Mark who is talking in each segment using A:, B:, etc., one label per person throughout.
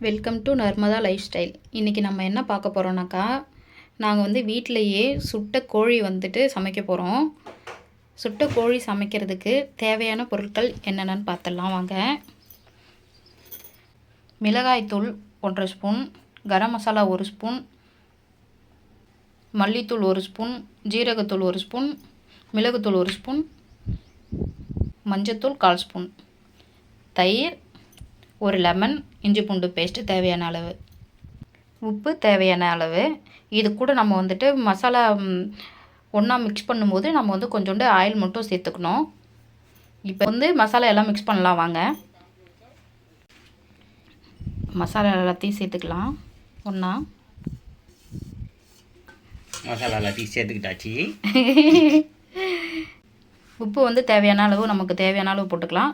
A: Welcome to Narmada lifestyle இன்றைக்கி நம்ம என்ன பார்க்க போகிறோம்னாக்கா நாங்கள் வந்து வீட்டிலையே சுட்ட கோழி வந்துட்டு சமைக்க போகிறோம் சுட்ட கோழி சமைக்கிறதுக்கு தேவையான பொருட்கள் என்னென்னு பார்த்துடலாம் வாங்க. மிளகாய்த்தூள் ஒன்றரை ஸ்பூன் கரம் மசாலா ஒரு ஸ்பூன் மல்லித்தூள் ஒரு ஸ்பூன் ஜீரகத்தூள் ஒரு ஸ்பூன் மிளகுத்தூள் ஒரு ஸ்பூன் மஞ்சத்தூள் கால் ஸ்பூன். தயிர் ஒரு லெமன் இஞ்சி பூண்டு பேஸ்ட்டு தேவையான அளவு. உப்பு தேவையான அளவு. இது கூட நம்ம வந்துட்டு மசாலா ஒன்றா மிக்ஸ் பண்ணும்போது நம்ம வந்து கொஞ்சோண்டு ஆயில் மட்டும் சேர்த்துக்கணும். இப்போ வந்து மசாலா எல்லாம் மிக்ஸ் பண்ணலாம் வாங்க. மசாலா எல்லாத்தையும் சேர்த்துக்கலாம். ஒன்றா
B: மசாலா எல்லாத்தையும் சேர்த்துக்கிட்டாச்சு.
A: உப்பு வந்து தேவையான அளவு நமக்கு தேவையான அளவு போட்டுக்கலாம்.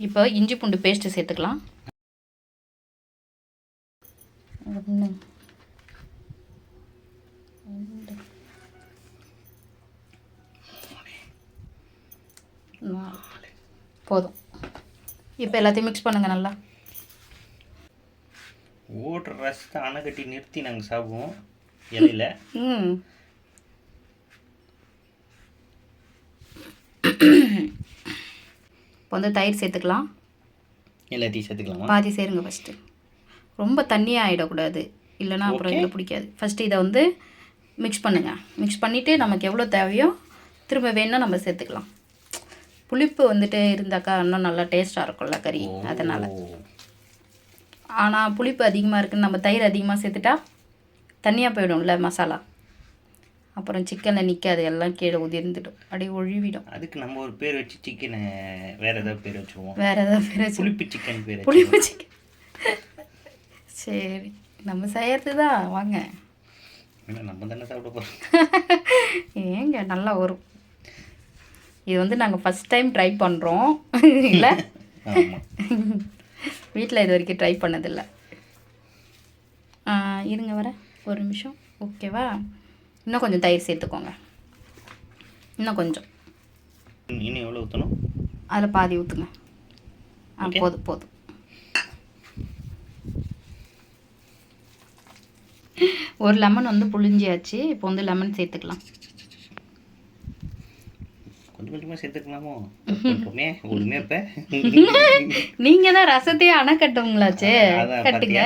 A: இப்போ இஞ்சி பூண்டு பேஸ்ட்டு சேர்த்துக்கலாம். ஒன்று ரெண்டு நாலு போதும். இப்போ எல்லாத்தையும் மிக்ஸ் பண்ணுங்கள் நல்லா.
B: ஓடுற ரசத்தை அணை கட்டி நிறுத்தி நாங்கள் சாப்பிடுவோம் இலையில.
A: ம். இப்போ வந்து தயிர் சேர்த்துக்கலாம்.
B: எல்லாத்தையும் சேர்த்துக்கலாமா?
A: பாதி சேருங்க ஃபஸ்ட்டு ரொம்ப தண்ணியாக ஆகிடக்கூடாது இல்லைன்னா அப்புறம் இதில் பிடிக்காது. ஃபஸ்ட்டு இதை வந்து மிக்ஸ் பண்ணுங்கள் மிக்ஸ் பண்ணிவிட்டு நமக்கு எவ்வளோ தேவையோ திரும்ப வேணும்னா நம்ம சேர்த்துக்கலாம். புளிப்பு வந்துட்டு இருந்தாக்கா இன்னும் நல்லா டேஸ்ட்டாக இருக்கும்ல கறி. அதனால். ஆனால் புளிப்பு அதிகமாக இருக்குன்னு நம்ம தயிர் அதிகமாக சேர்த்துட்டா தண்ணியாக போயிடும்ல மசாலா. அப்புறம் சிக்கனில் நிற்காது எல்லாம் கீழே உதிர்ந்துடும். அப்படியே ஒழுவிடும்.
B: அதுக்கு நம்ம ஒரு பேர் வச்சு சிக்கனை வேற ஏதாவது பேர் வச்சுருவோம்
A: வேறு ஏதாவது பேர் வச்சு
B: புளிப்பு சிக்கன் பேர்
A: புளிப்பு சிக்கன் சரி நம்ம செய்யறது தான் வாங்க
B: நம்ம தானே சாப்பிட போகிறோம்
A: ஏங்க நல்லா வரும். இது வந்து நாங்கள் ஃபஸ்ட் டைம் ட்ரை பண்ணுறோம் இல்லை? வீட்டில் இது வரைக்கும் ட்ரை பண்ணதில்லை. இருங்க வர. ஒரு நிமிஷம். ஓகேவா? இன்னும் கொஞ்சம் தயிர் சேர்த்துக்கோங்க. இன்னும் கொஞ்சம்.
B: இன்னும் எவ்வளோ ஊற்றணும்
A: அதில் பாதி ஊற்றுங்க ஆ. போதும் போதும். ஒரு லெமன் வந்து புளிஞ்சியாச்சு இப்போ வந்து லெமன் சேர்த்துக்கலாம்.
B: கொஞ்சம் கொஞ்சமாக சேர்த்துக்கலாமோ? ஒழுமே இப்போ
A: நீங்கள் தான் ரசத்தையே அணை கட்டுவங்களாச்சே கட்டுங்க?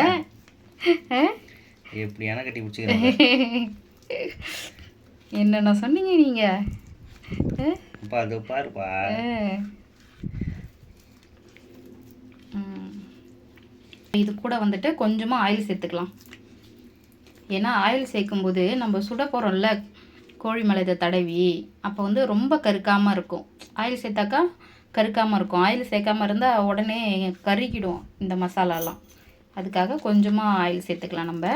B: எப்படி அணை கட்டி
A: என்னென்ன சொன்னீங்க நீங்கள்
B: பாருப்பா.
A: இது கூட வந்துட்டு கொஞ்சமாக ஆயில் சேர்த்துக்கலாம். ஏன்னா ஆயில் சேர்க்கும்போது நம்ம சுட போகிறோம்ல கோழி மேலே இதை தடவி அப்போ வந்து ரொம்ப கருக்காமல் இருக்கும். ஆயில் சேர்த்தாக்கா கருக்காமல் இருக்கும். ஆயில் சேர்க்காம இருந்தால் உடனே கருகிடும் இந்த மசாலாலாம். அதுக்காக கொஞ்சமாக ஆயில் சேர்த்துக்கலாம் நம்ம.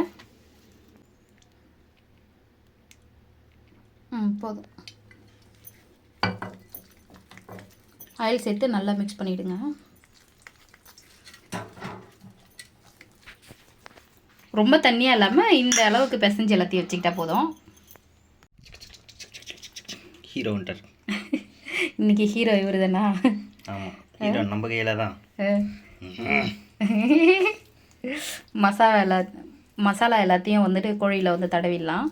A: ம் போதும். ஆயில் சேர்த்து நல்லா மிக்ஸ் பண்ணிவிடுங்க ரொம்ப தண்ணியாக இல்லாமல் இந்த அளவுக்கு பிசைஞ்சு எல்லாத்தையும் வச்சுக்கிட்டா போதும்.
B: ஹீரோன்டர்
A: இன்னைக்கு ஹீரோ இவர் தானா
B: ஆமாம் ஹீரோ நம்ம கையில் தான்.
A: மசாலா எல்லா மசாலா எல்லாத்தையும் வந்துட்டு கோழியில் வந்து தடவிடலாம்.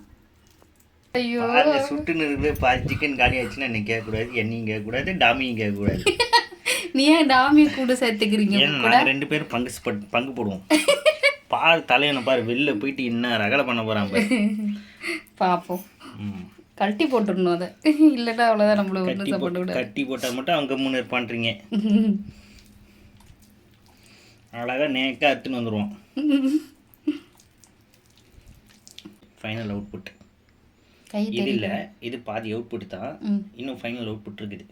A: ஐயோ.
B: பாருங்க சுட்டு நிறுவே பாதி சிக்கன் காலி ஆச்சுன்னா என்ன கேட்கக்கூடாது என்னையும் கேட்கக்கூடாது டாமியும் கேட்கக்கூடாது.
A: நீ ஏன் டாமி கூட சேர்த்துக்கிறீங்க?
B: நாங்கள் ரெண்டு பேரும் பங்கு பங்கு போடுவோம். பாரு தலைவனை பாரு வெளில போயிட்டு என்ன ரகலை பண்ண போகிறான் பாரு.
A: பார்ப்போம்
B: ம்.
A: கழட்டி போட்டுடணும் அதை. இல்லைன்னா அவ்வளோதான் நம்மள
B: கட்டி
A: ஒன்றும் சாப்பிட
B: போட்டு
A: விடாது
B: கட்டி போட்டால் மட்டும் அவங்க மூணு இருப்பான்றீங்க. அழகாக நேக்காக எடுத்துன்னு வந்துடுவோம் ஃபைனல் அவுட்புட்
A: கை
B: இது இல்லை. இது பாதி அவுட்புட் தான். இன்னும் ஃபைனல் அவுட்புட் இருக்குது.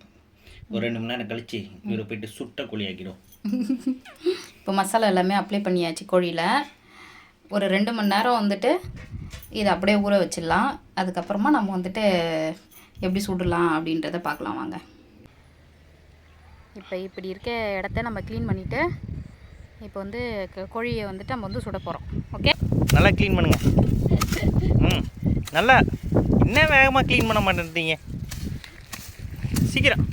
B: ஒரு ரெண்டு மணி நேரம் கழிச்சு இவரை போயிட்டு சுட்ட கோழி ஆக்கிடும்.
A: இப்போ மசாலா எல்லாமே அப்ளை பண்ணியாச்சு கோழியில். ஒரு ரெண்டு மணி நேரம் வந்துட்டு இதை அப்படியே ஊற வச்சிடலாம். அதுக்கப்புறமா நம்ம வந்துட்டு எப்படி சுடலாம் அப்படின்றத பார்க்கலாம் வாங்க. இப்போ இப்படி இருக்க இடத்த நம்ம க்ளீன் பண்ணிவிட்டு இப்போ வந்து க- கோழியை வந்துட்டு நம்ம வந்து சுட போகிறோம் ஓகே
B: நல்லா க்ளீன் பண்ணுங்க. ம். நல்லா என்ன வேகமாக க்ளீன் பண்ண மாட்டேன்றீங்க? சீக்கிரம்.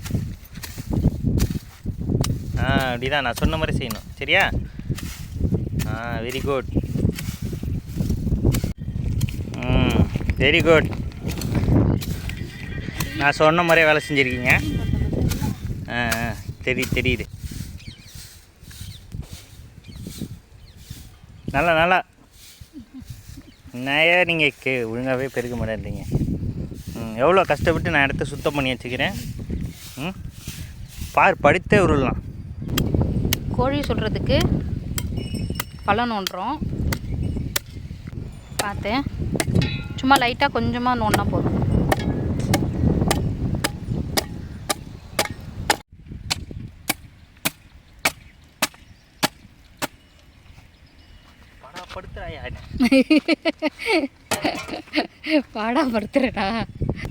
B: ஆ அப்படிதான் நான் சொன்ன மாதிரி செய்யணும். சரியா? ஆ வெரி குட் ம் வெரி குட் நான் சொன்ன மாதிரியே வேலை செஞ்சுருக்கீங்க. ஆ ஆ தெரியுது தெரியுது. நல்லா நல்லா. நிறையா நீங்கள் கே ஒழுங்காகவே பெருக்க மாட்டேன்றீங்க. ம் எவ்வளோ கஷ்டப்பட்டு நான் இடத்த சுத்தம் பண்ணி வச்சுக்கிறேன்? ம் பார் படுத்தே உருளலாம்.
A: கோழி சொல்கிறதுக்கு பழம் நோண்டுறோம். பார்த்தேன். சும்மா லைட்டாக கொஞ்சமாக நோண்டினா போதும்
B: படா படுத்துறாயா
A: பாடா படுத்துறடா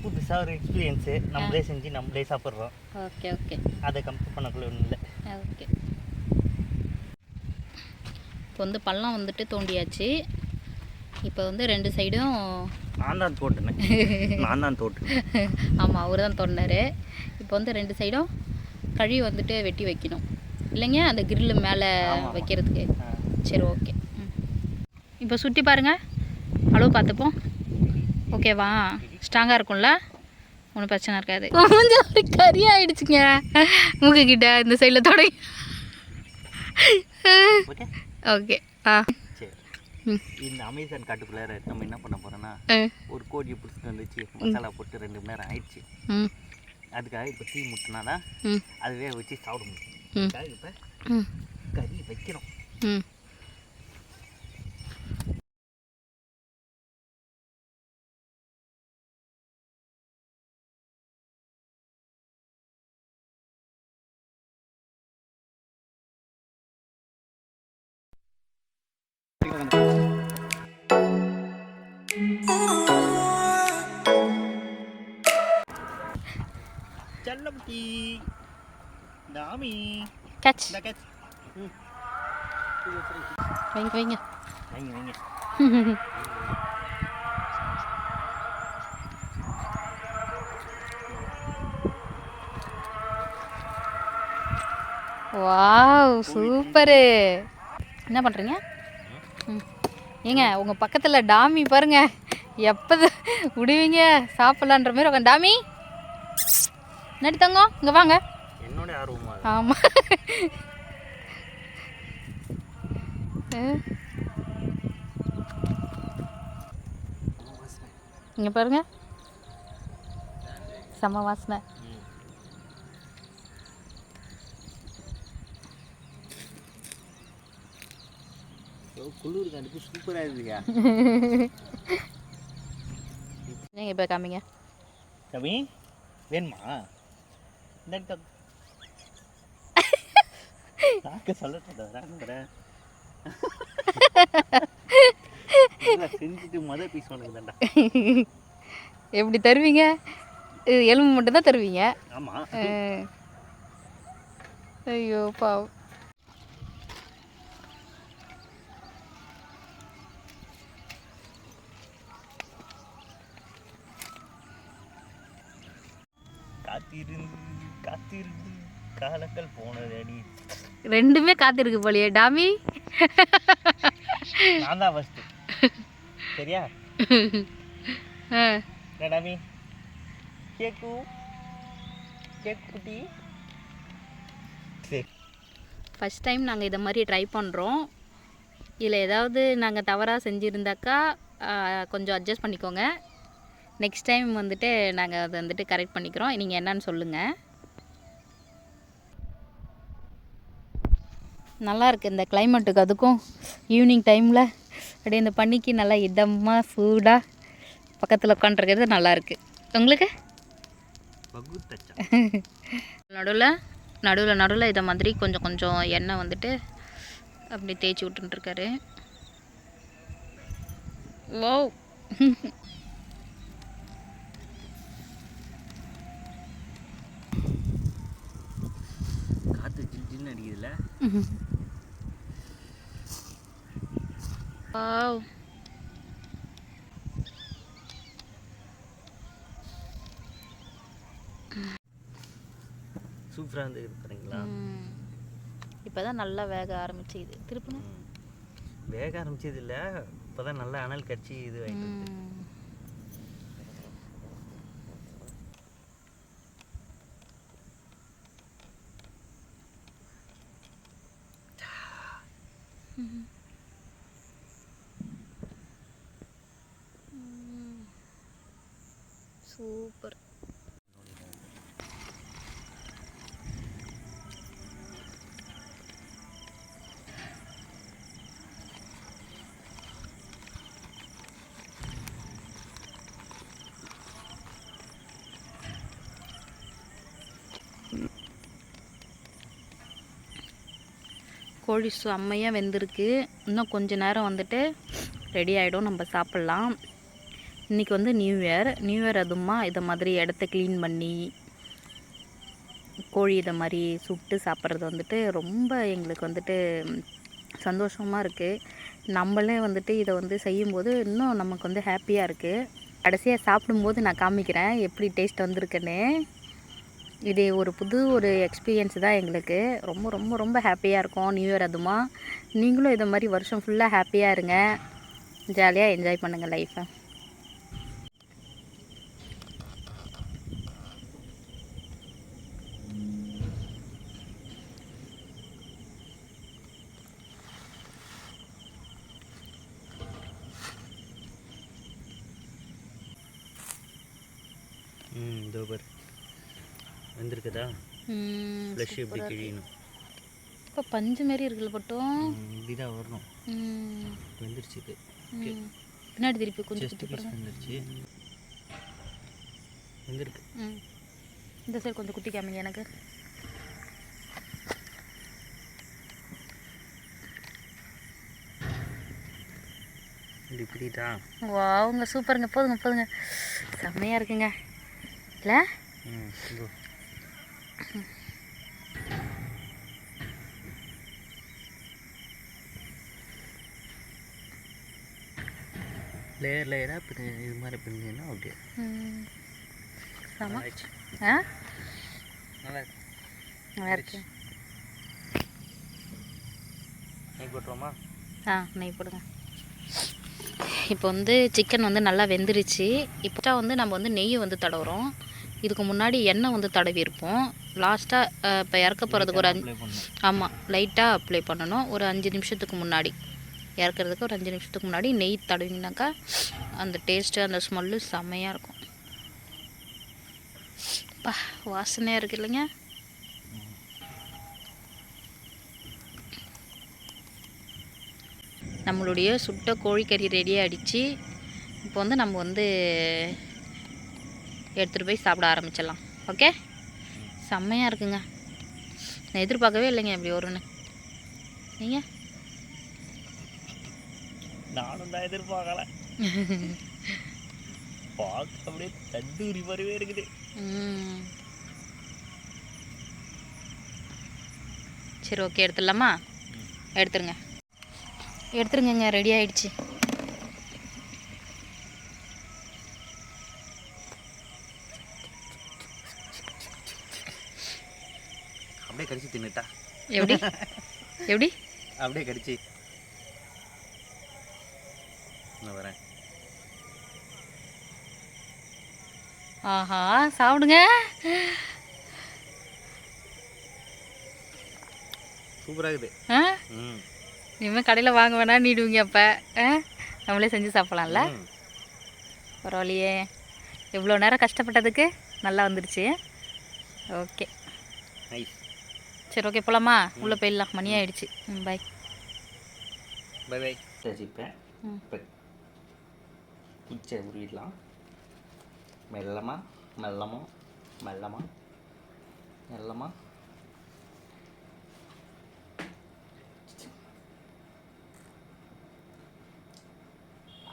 B: புதுசாக ஒரு எக்ஸ்பீரியன்ஸு நம்மளே செஞ்சு நம்மளே சாப்பிட்றோம்.
A: Okay okay.
B: அதை கம்பேர் பண்ணக்குள்ள ஒன்றும் இல்லை.
A: ஓகே. இப்போ வந்து பள்ளம் வந்துட்டு தோண்டியாச்சு. இப்போ வந்து ரெண்டு சைடும்
B: நான் தான் தோட்டுனேன். நான் தான் தோட்டுனேன்.
A: ஆமாம் அவர் தான் தோண்டினார் இப்போ வந்து ரெண்டு சைடும் கழுவி வந்துட்டு வெட்டி வைக்கணும். இல்லைங்க? அந்த கிரில்லு மேலே. வைக்கிறதுக்கு. சரி ஓகே. இப்போ சுற்றி பாருங்கள் அளவு பார்த்துப்போம். ஓகேவா? ஸ்ட்ராங்காக இருக்கும்ல? ஒன்றும் பிரச்சனை இருக்காது. கொஞ்சம் ஒரு கறி ஆயிடுச்சுங்க. மூக்குக்கிட்ட இந்த சைடில் தொடங்கி.
B: ஓகே.
A: ஓகே. ஆ.
B: சரி.
A: ம்.
B: இந்த அமேசான் காட்டுக்குள்ளார நம்ம என்ன பண்ண போகிறோன்னா. ஒரு கோழியை பிடிச்சிட்டு வந்துச்சு. மசாலா போட்டு ரெண்டு மணி நேரம் ஆயிடுச்சு.
A: ம்.
B: அதுக்காக இப்போ தீ முட்டினாதான்
A: ம்.
B: அதுவே வச்சு சாப்பிட முடியும்
A: ம்.
B: இப்போ
A: ம்.
B: கறி வைக்கணும்.
A: ம்
B: செல்லம்டி தாமி
A: கேட்ச்
B: இந்த catch. ம்
A: வைங்க வைங்க
B: வைங்க வைங்க
A: வாவ் சூப்பரு என்ன பண்ணுறீங்க ம் ஏங்க உங்கள் பக்கத்தில் டாமி பாருங்க. எப்போ விடுவீங்க சாப்பிட்லான்ற மாதிரி உட்காந்து டாமி! நடி தங்கம் இங்கே வாங்க. ஆமாம் இங்கே பாருங்க. செம்ம வாசனை.
B: குளிர் கண்டுக்கு சூப்பராக இருக்குயா
A: நீங்கள் இப்போ காமிங்க.
B: கவி வேணுமா? இந்த காக்க சொல்ல செஞ்சுட்டு மொதல் பீஸ் உனக்கு தான்டா
A: எப்படி தருவீங்க? எலும்பு மட்டும்தான் தருவீங்க?
B: ஆமாம்.
A: ஐயோ பாவம்.
B: காத்திருந்து காத்திருந்து காலங்கள் போனது அடி
A: ரெண்டுமே காத்திருக்கு போலியே டாமி.
B: நான் தான் ஃபஸ்ட்டு சரியா? டாமி? கேக்கு கேக் குட்டி.
A: ஃபஸ்ட் டைம் நாங்கள் இதை மாதிரி ட்ரை பண்ணுறோம் இதில் ஏதாவது நாங்கள் தவறாக செஞ்சுருந்தாக்கா கொஞ்சம் அட்ஜஸ்ட் பண்ணிக்கோங்க. நெக்ஸ்ட் டைம் வந்துட்டு நாங்கள் அதை வந்துட்டு கரெக்ட் பண்ணிக்கிறோம். நீங்கள் என்னன்னு சொல்லுங்கள் நல்லா இருக்கு இந்த கிளைமேட்டுக்கு அதுக்கும் ஈவினிங் டைமில் அப்படியே இந்த பனிக்கு நல்லா இதமாக சூடாக பக்கத்தில் உட்காண்ட்ருக்கிறது நல்லா இருக்கு. உங்களுக்கு? நடுவில் நடுவில் நடுவில் இதை மாதிரி கொஞ்சம் கொஞ்சம் எண்ணெய் வந்துட்டு அப்படி தேய்ச்சி விட்டுருக்காரு ஓ
B: ஜில்னு அடிக்குதுல்ல
A: வாவ்.
B: சூப்பராக வந்து பாருங்களா
A: இப்போ தான் நல்லா வேக ஆரம்பிச்சுது. திருப்புங்க
B: ம். வேக ஆரம்பிச்சது இல்லை. இப்போ தான் நல்லா அனல் கட்சி இது ஆகிட்டு வருது.
A: சூப்பர் கோழி செம்மையாக வெந்திருக்கு. இன்னும் கொஞ்ச நேரம் வந்துட்டு ரெடி ஆகிடும் நம்ம சாப்பிட்லாம். இன்றைக்கி வந்து நியூ இயர் நியூ இயர் அதுமா இதை மாதிரி இடத்த க்ளீன் பண்ணி கோழி இதை மாதிரி சுட்டு சாப்பிட்றது வந்துட்டு ரொம்ப எங்களுக்கு வந்துட்டு சந்தோஷமாக இருக்குது நம்மளே வந்துட்டு இதை வந்து செய்யும்போது இன்னும் நமக்கு வந்து ஹாப்பியாக இருக்குது கடைசியாக சாப்பிடும்போது நான் காமிக்கிறேன். எப்படி டேஸ்ட் வந்திருக்குன்னு. இது ஒரு புது ஒரு எக்ஸ்பீரியன்ஸ் தான் எங்களுக்கு. ரொம்ப ரொம்ப ரொம்ப ஹாப்பியாக இருக்கும். நியூ இயர் அதுமா. நீங்களும் இதை மாதிரி வருஷம் ஃபுல்லாக ஹாப்பியாக இருங்க. ஜாலியாக என்ஜாய் பண்ணுங்கள் லைஃப்பை
B: ம் இதோ பாரு. வந்திருக்குதா? ஃப்ளஷ் எப்படி கிழியணும்?
A: இப்போ பஞ்சு மாரி இருக்குல்ல பட்டும்
B: இப்படிதான் வரணும். வந்துருச்சு இது.
A: பின்னாடி திருப்பி கொஞ்சம்
B: வந்துருச்சு. வந்திருக்கு.
A: ம். இந்த சைடு கொஞ்சம் குட்டி காமிங்க எனக்கு.
B: இப்படிதா?
A: வாவுங்க சூப்பருங்க போதுங்க போதுங்க. செம்மையாக இருக்குங்க. இல்லை.
B: லேயர் லேயராக பின் இது மாதிரி பின்னீங்கன்னா அப்படியே
A: ஆ?
B: நல்லா இருக்கு.
A: நல்லா இருக்கு.
B: நெய் போட்டுருவோமா?
A: ஆ நெய் போடுங்க. இப்போ வந்து சிக்கன் வந்து நல்லா வெந்துருச்சு. இப்போ வந்து நம்ம வந்து நெய் வந்து தடவுறோம். இதுக்கு முன்னாடி எண்ணெய் வந்து தடவி இருப்போம் லாஸ்ட்டாக இப்போ இறக்க போகிறதுக்கு ஒரு அஞ்சு ஆமாம் லைட்டாக அப்ளை பண்ணணும். ஒரு அஞ்சு நிமிஷத்துக்கு முன்னாடி. இறக்குறதுக்கு ஒரு அஞ்சு நிமிஷத்துக்கு முன்னாடி நெய் தடவிங்கனாக்கா அந்த டேஸ்ட்டு அந்த ஸ்மெல்லு செம்மையாக இருக்கும். பா வாசனையாக இருக்கு இல்லைங்க? நம்மளுடைய சுட்ட கோழிக்கறி ரெடி ஆகிடுச்சு இப்போ வந்து நம்ம வந்து எடுத்துகிட்டு போய் சாப்பிட ஆரம்பிச்சிடலாம். ஓகே செம்மையாக இருக்குங்க. நான் எதிர்பார்க்கவே இல்லைங்க இப்படி வரும்னு. நீங்கள்
B: நானும் தான் எதிர்பார்க்கல. பார்க்க அப்படியே தந்தூரி மாதிரியே இருக்குது.
A: ம். சரி ஓகே எடுத்துடலாமா? எடுத்துருங்க. எடுத்துருங்கங்க ரெடி ஆயிடுச்சு
B: அப்படியே கடிச்சு தின்னுட்டா
A: எப்படி எப்படி
B: அப்படியே கடிச்சு. நான் வரேன்.
A: ஆஹா சாப்பிடுங்க.
B: சூப்பராக இருக்குது.
A: ஆ? இனிமேல் கடையில் வாங்க வேணாம் நீடுவீங்க அப்போ. ஆ? நம்மளே செஞ்சு சாப்பிட்லாம்ல. பரவாயில்லையே. இவ்வளோ நேரம் கஷ்டப்பட்டதுக்கு? நல்லா வந்துருச்சு. ஓகே. சரி ஓகே போகலாமா உள்ளே போயிடலாம். மணி ஆயிடுச்சு. ம் பாய்
B: பை பை ரசிப்பேன்
A: ம்.
B: இப்போ குச்சை உருவிடலாம். மெல்லமா மெல்லமா மெல்லமா மெல்லமா.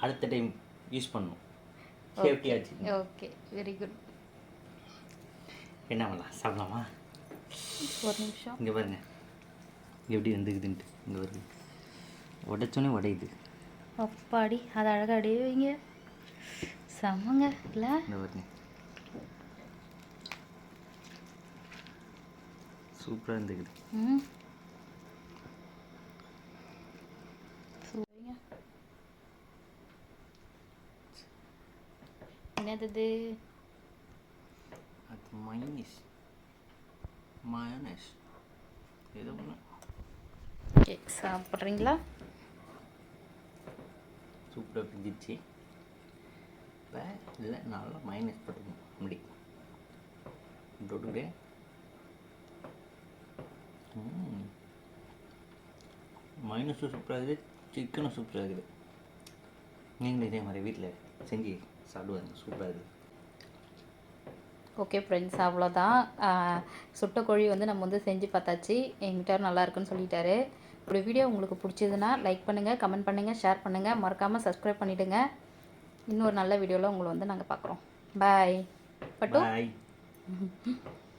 B: அடுத்த டைம் யூஸ் பண்ணணும். சேஃப்டியாச்சு
A: ஓகே வெரி குட்
B: என்ன பண்ணலாம் சாப்பிடலாமா?
A: ஒரு நிமிஷம்.
B: இங்கே பாருங்க. எப்படி வந்துக்குதுன்ட்டு. இங்கே பாருங்க. உடைச்சோன்னே உடையுது.
A: அப்பாடி அது அழகாக அடி வைங்க. செம்மங்க இல்லை?
B: இந்த பாருங்க. சூப்பராக இருந்துக்குது
A: ம். என்னது?
B: அது மைனஸ். மயனஸ் ஏதோ ஒன்று
A: ஓகே சாப்பிட்றீங்களா?
B: சூப்பராக பிரிஞ்சிச்சு இப்போ இதில் நல்லா மைனஸ் போட்டுக்கணும் அப்படி தொட்டுக்கிட்டே மைனஸும் சூப்பராக இருக்குது சிக்கனும் சூப்பராக இருக்குது. நீங்களும் இதே மாதிரி வீட்டில் செஞ்சு சாப்பிடுவாங்க சூப்பராக இருக்குது.
A: ஓகே ஃப்ரெண்ட்ஸ் அவ்வளோதான். கோழி வந்து நம்ம வந்து செஞ்சு பார்த்தாச்சு. எங்கிட்ட நல்லா இருக்குன்னு சொல்லிட்டாரு. இப்படி வீடியோ உங்களுக்கு பிடிச்சதுன்னா லைக் பண்ணுங்கள் கமெண்ட் பண்ணுங்கள் ஷேர் பண்ணுங்கள் மறக்காமல் சப்ஸ்கிரைப் பண்ணிவிடுங்க இன்னொரு நல்ல வீடியோவில் உங்களை வந்து நாங்கள் பார்க்குறோம். பாய் பட்டு?